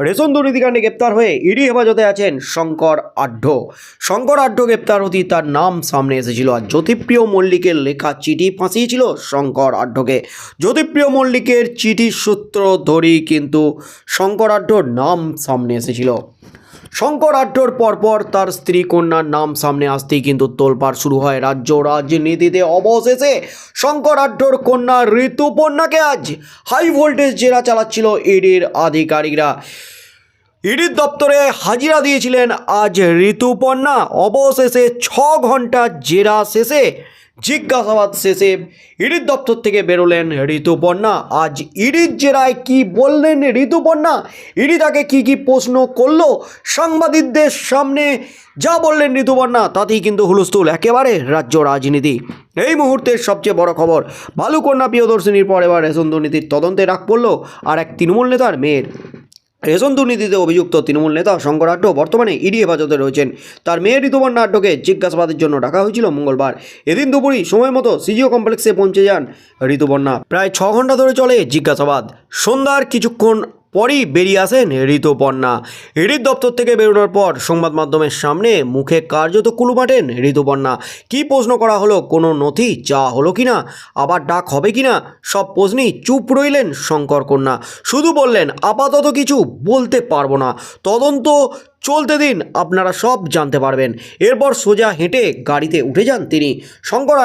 Ration দুর্নীতিকাণ্ডে গ্রেপ্তার হয়ে ED হেফাজতে আছেন শঙ্কর আঢ্য শঙ্কর আঢ্য গ্রেপ্তার হতেই তার নাম সামনে এসেছিল আর জ্যোতিপ্রিয় মল্লিকের লেখা চিঠি ফাঁসিয়েছিল শঙ্কর আঢ্যকে জ্যোতিপ্রিয় মল্লিকের চিঠির সূত্র ধরেই কিন্তু শঙ্কর আঢ্যর নাম সামনে এসেছিল। শঙ্কর আড্ডর পরপর তার স্ত্রী কন্যার নাম সামনে আসতেই কিন্তু তোলপাড় শুরু হয় রাজ্য রাজনীতিতে অবশেষে শঙ্কর আড্ডর কন্যা ঋতুপর্ণাকে আজ হাই ভোল্টেজ জেরা চালাচ্ছিল ইডির আধিকারিকরা। ইডির দপ্তরে হাজিরা দিয়েছিলেন আজ ঋতুপর্ণা অবশেষে ছ ঘণ্টা জেরা শেষে জিজ্ঞাসাবাদ শেষে ইডির দপ্তর থেকে বেরোলেন ঋতুপর্ণা। আজ ইডির জেরায় কি বললেন ঋতুপর্ণা? ইডি তাকে কী কি প্রশ্ন করল? সাংবাদিকদের সামনে যা বললেন ঋতুপর্ণা, তাতেই কিন্তু হুলস্থুল। একেবারে রাজ্য রাজনীতি। এই মুহূর্তের সবচেয়ে বড় খবর, বালুকন্যা প্রিয়দর্শিনীর পর এবার রেশন দুর্নীতির তদন্তে রাখ পড়ল আর এক তৃণমূল নেতার মেয়ের। রেশন দুর্নীতিতে অভিযুক্ত তৃণমূল নেতা শঙ্কর আড্ডো বর্তমানে ইডি হেফাজতে রয়েছেন। তার মেয়ে ঋতুপর্ণা আড্ডোকে জিজ্ঞাসাবাদের জন্য ডাকা হয়েছিল মঙ্গলবার। এদিন দুপুরই সময় মতো সিজিও কমপ্লেক্সে পৌঁছে যান ঋতুপর্ণা। প্রায় ছ ঘণ্টা ধরে চলে জিজ্ঞাসাবাদ। সন্ধ্যার কিছুক্ষণ পরই বেরিয়ে আসেন ঋতুপর্ণা। ইডির দপ্তর থেকে বেরোনোর পর সংবাদ মাধ্যমের সামনে মুখে কার্যত কুলু মাটেন ঋতুপর্ণা। কী প্রশ্ন করা হলো, কোনো নথি চা হলো কি না আবার ডাক হবে কি না সব প্রশ্নেই চুপ রইলেন শঙ্কর কন্যা শুধু বললেন, আপাতত কিছু বলতে পারব না। তদন্ত চলতে দিন, আপনারা সব জানতে পারবেন। এরপর সোজা হেঁটে গাড়িতে উঠে যান তিনি। শঙ্কর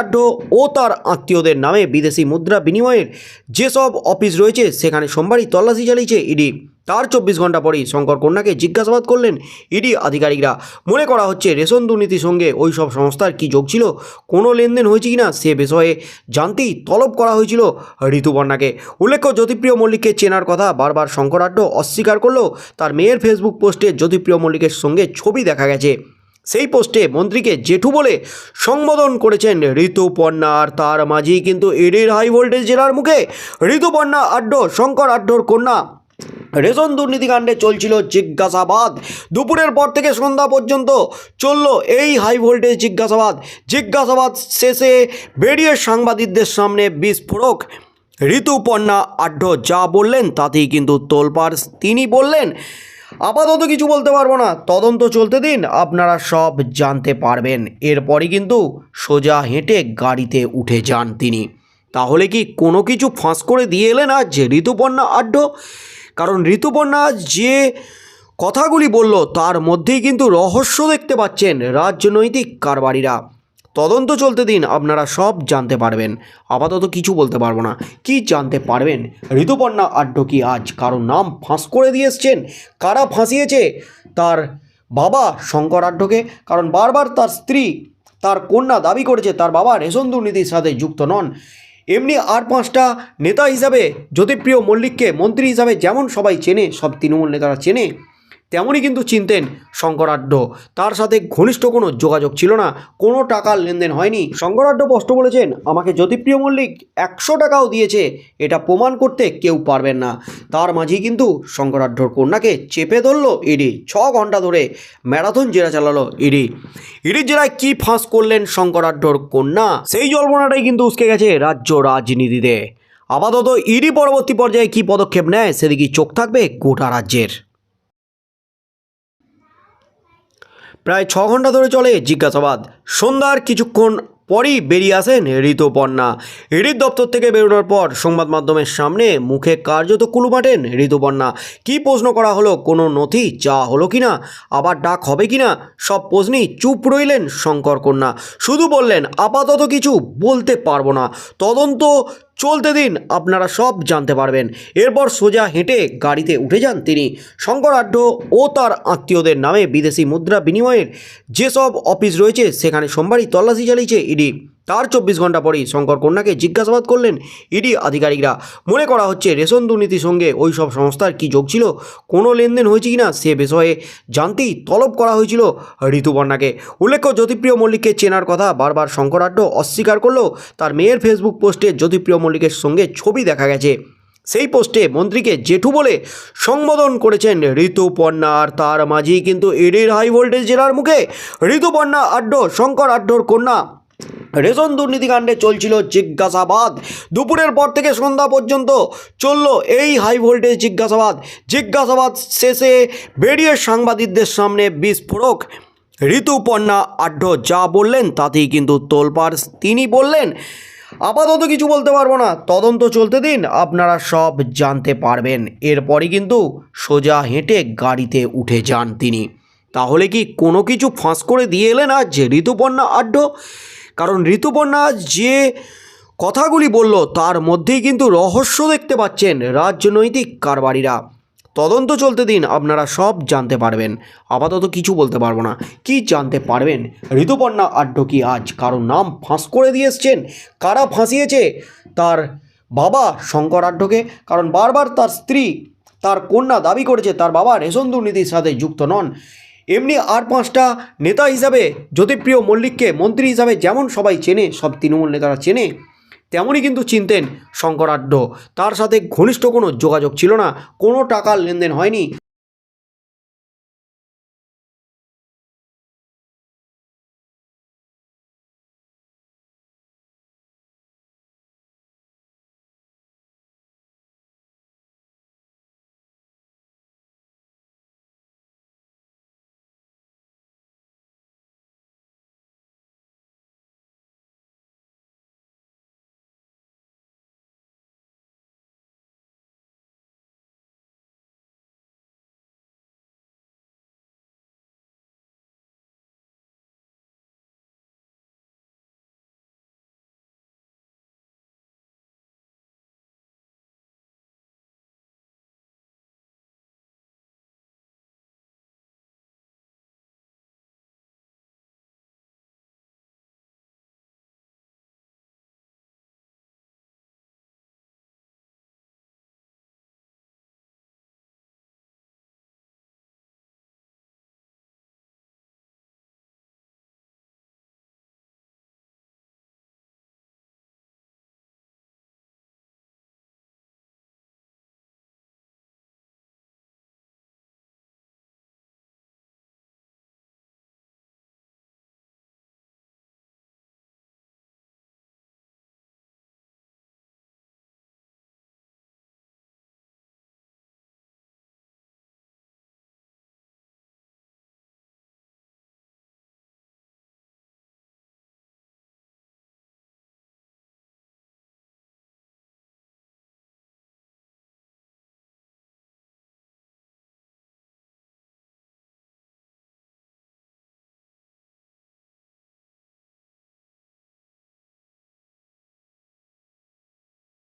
ও তার আত্মীয়দের নামে বিদেশি মুদ্রা বিনিময়ের যেসব অফিস রয়েছে, সেখানে সোমবারই তল্লাশি চালিয়েছে ইডি। তার চব্বিশ ঘণ্টা পরেই শঙ্কর কন্যাকে জিজ্ঞাসাবাদ করলেন ইডি আধিকারিকরা। মনে করা হচ্ছে রেশন দুর্নীতির সঙ্গে ওই সব সংস্থার কী যোগ ছিল, কোনো লেনদেন হয়েছে কি না সে বিষয়ে জানতেই তলব করা হয়েছিল ঋতুপর্ণাকে। উল্লেখ্য, জ্যোতিপ্রিয় মল্লিককে চেনার কথা বারবার শঙ্করাড্ড অস্বীকার করলেও তার মেয়ের ফেসবুক পোস্টে জ্যোতিপ্রিয় মল্লিকের সঙ্গে ছবি দেখা গেছে। সেই পোস্টে মন্ত্রীকে জেঠু বলে সম্বোধন করেছেন ঋতুপর্ণা, আর তার মাঝেই কিন্তু এডির হাই ভোল্টেজ জেলার মুখে। ঋতুপর্ণা আড্ড, শঙ্কর আড্ডর কন্যা। রেশন দুর্নীতিকাণ্ডে চলছিল জিজ্ঞাসাবাদ। দুপুরের পর থেকে সন্ধ্যা পর্যন্ত চলল এই হাই ভোল্টেজ জিজ্ঞাসাবাদ। জিজ্ঞাসাবাদ শেষে বেরিয়ে সাংবাদিকদের সামনে বিস্ফোরক। ঋতুপর্ণা আড্ড যা বললেন তাতেই কিন্তু তোলপাড়। তিনি বললেন, আপাতত কিছু বলতে পারব না। তদন্ত চলতে দিন, আপনারা সব জানতে পারবেন। এরপরই কিন্তু সোজা হেঁটে গাড়িতে উঠে যান তিনি। তাহলে কি কোনো কিছু ফাঁস করে দিয়ে এলেন আজ ঋতুপর্ণা আড্ড? কারণ ঋতুপর্ণা যে কথাগুলি বলল তার মধ্যেই কিন্তু রহস্য দেখতে পাচ্ছেন রাজনৈতিক কারবারিরা। তদন্ত চলতে দিন, আপনারা সব জানতে পারবেন। আপাতত কিছু বলতে পারব না। কি জানতে পারবেন? ঋতুপর্ণা আড্ড কি আজ কারও নাম ফাঁস করে দিয়ে এসছেন? কারা ফাঁসিয়েছে? তার বাবা শঙ্কর আড্ডকে। কারণ বারবার তার স্ত্রী, তার কন্যা দাবি করেছে, তার বাবা রেশন দুর্নীতির সাথে যুক্ত নন। এমনি আর পাঁচটা নেতা হিসাবে জ্যোতিপ্রিয় মল্লিককে মন্ত্রী হিসাবে যেমন সবাই চেনে, সব তৃণমূল নেতারা চেনে তেমনই কিন্তু চিনতেন শঙ্করাঢ্য। তার সাথে ঘনিষ্ঠ কোনো যোগাযোগ ছিল না, কোনো টাকার লেনদেন হয়নি। শঙ্করাঢ্য স্পষ্ট বলেছেন, আমাকে জ্যোতিপ্রিয় মল্লিক একশো টাকাও দিয়েছে, এটা প্রমাণ করতে কেউ পারবেন না। তার মাঝেই কিন্তু শঙ্করাঢ্যর কন্যাকে চেপে ধরলো ইডি। ছ ঘণ্টা ধরে ম্যারাথন জেরা চালালো ইডি। ইডির জেরায় কি ফাঁস করলেন শঙ্করাঢ্যর কন্যা? সেই জল্পনাটাই কিন্তু উসকে গেছে রাজ্য রাজনীতিতে। আপাতত ইডি পরবর্তী পর্যায়ে কি পদক্ষেপ নেয় সেদিকে চোখ থাকবে গোটা রাজ্যের। প্রায় ছ ঘণ্টা ধরে চলে জিজ্ঞাসাবাদ। সন্ধ্যার কিছুক্ষণ পরই বেরিয়ে আসেন ঋতুপর্ণা ইডির দপ্তর থেকে বেরোনোর পর সংবাদ মাধ্যমের সামনে মুখে কার্যত কুলু মাটেন ঋতুপর্ণা কী প্রশ্ন করা হলো, কোনো নথি চা হলো কি না আবার ডাক হবে কিনা, সব প্রশ্নই চুপ রইলেন শঙ্কর কন্যা। শুধু বললেন, আপাতত কিছু বলতে পারব না। তদন্ত চলতে দিন, আপনারা সব জানতে পারবেন। এরপর সোজা হেঁটে গাড়িতে উঠে যান তিনি। শঙ্কর ও তার আত্মীয়দের নামে বিদেশি মুদ্রা বিনিময়ের যেসব অফিস রয়েছে, সেখানে সোমবারই তল্লাশি চালিয়েছে ইডি। তার চব্বিশ ঘণ্টা পরেই শঙ্কর কন্যাকে জিজ্ঞাসাবাদ করলেন ইডি আধিকারিকরা। মনে করা হচ্ছে রেশন দুর্নীতির সঙ্গে ওই সব সংস্থার কী যোগ ছিল, কোনো লেনদেন হয়েছে কি না সে বিষয়ে জানতেই তলব করা হয়েছিল ঋতুপর্ণাকে। উল্লেখ্য, জ্যোতিপ্রিয় মল্লিককে চেনার কথা বারবার শঙ্করাঢ্য অস্বীকার করলেও তার মেয়ের ফেসবুক পোস্টে জ্যোতিপ্রিয় মল্লিকের সঙ্গে ছবি দেখা গেছে। সেই পোস্টে মন্ত্রীকে জেঠু বলে সম্বোধন করেছেন ঋতুপর্ণা, আর তার মাঝেই কিন্তু ইডির হাই ভোল্টেজ জেলার মুখে। ঋতুপর্ণা আড্ড, শঙ্কর আড্ডর কন্যা। রেশন দুর্নীতিকাণ্ডে চলছিল জিজ্ঞাসাবাদ। দুপুরের পর থেকে সন্ধ্যা পর্যন্ত চলল এই হাই ভোল্টেজ জিজ্ঞাসাবাদ। জিজ্ঞাসাবাদ শেষে বেরিয়ে সাংবাদিকদের সামনে বিস্ফোরক। ঋতুপর্ণা আঢ্য যা বললেন তাতেই কিন্তু তোলপাড়। তিনি বললেন, আপাতত কিছু বলতে পারব না। তদন্ত চলতে দিন, আপনারা সব জানতে পারবেন। এরপরই কিন্তু সোজা হেঁটে গাড়িতে উঠে যান তিনি। তাহলে কি কোনো কিছু ফাঁস করে দিয়ে এলেন আজ ঋতুপর্ণা আঢ্য কারণ ঋতুপর্ণা যে কথাগুলি বলল তার মধ্যেই কিন্তু রহস্য দেখতে পাচ্ছেন রাজনৈতিক কারবারিরা। তদন্ত চলতে দিন, আপনারা সব জানতে পারবেন। আপাতত কিছু বলতে পারব না। কি জানতে পারবেন? ঋতুপর্ণা আড্ড কি আজ কারও নাম ফাঁস করে দিয়ে এসছেন? কারা ফাঁসিয়েছে? তার বাবা শঙ্কর আড্ডকে। কারণ বারবার তার স্ত্রী, তার কন্যা দাবি করেছে, তার বাবা রেশন দুর্নীতির সাথে যুক্ত নন। এমনি আর পাঁচটা নেতা হিসাবে জ্যোতিপ্রিয় মল্লিককে মন্ত্রী হিসাবে যেমন সবাই চেনে, সব তৃণমূল নেতারা চেনে, তেমনই কিন্তু চিনতেন শঙ্করাঢ্য। তার সাথে ঘনিষ্ঠ কোনো যোগাযোগ ছিল না, কোনো টাকার লেনদেন হয়নি।